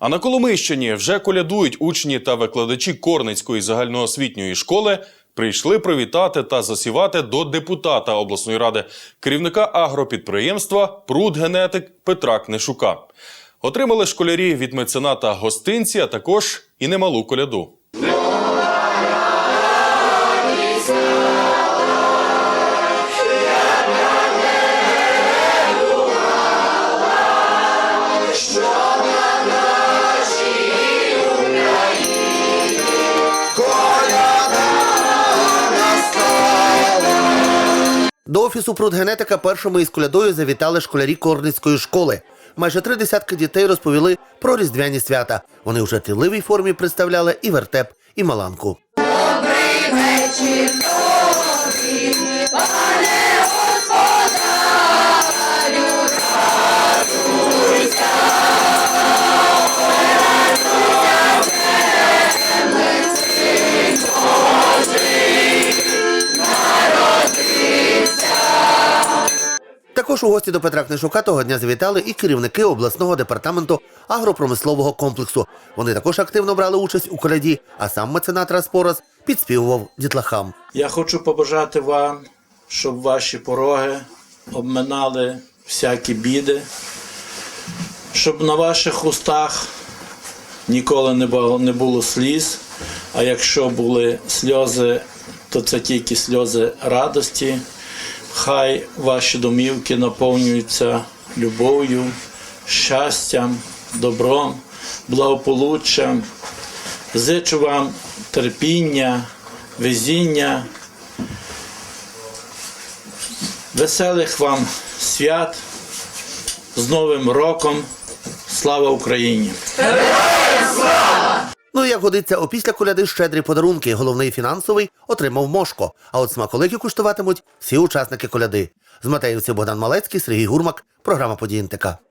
А на Коломийщині вже колядують учні та викладачі Корницької загальноосвітньої школи. Прийшли привітати та засівати до депутата обласної ради, керівника агропідприємства Прудгенетик Петра Книшука. Отримали школярі від мецената гостинці, а також і немалу коляду. До офісу прудгенетика першими із колядою завітали школярі Корницької школи. Майже три десятки дітей розповіли про різдвяні свята. Вони у жартівливій формі представляли і вертеп, і маланку. Також у гості до Петра Книшука того дня завітали і керівники обласного департаменту агропромислового комплексу. Вони також активно брали участь у коляді, а сам меценат Распорос підспівував дітлахам. Я хочу побажати вам, щоб ваші пороги обминали всякі біди, щоб на ваших устах ніколи не було сліз, а якщо були сльози, то це тільки сльози радості. Хай ваші домівки наповнюються любов'ю, щастям, добром, благополуччям. Зичу вам терпіння, везіння, веселих вам свят з Новим роком. Слава Україні! Ну як годиться, опісля коляди щедрі подарунки. Головний фінансовий отримав Мошко. А от смаколики куштуватимуть всі учасники коляди. З Матеївців Богдан Малецький, Сергій Гурмак, програма «Події НТК».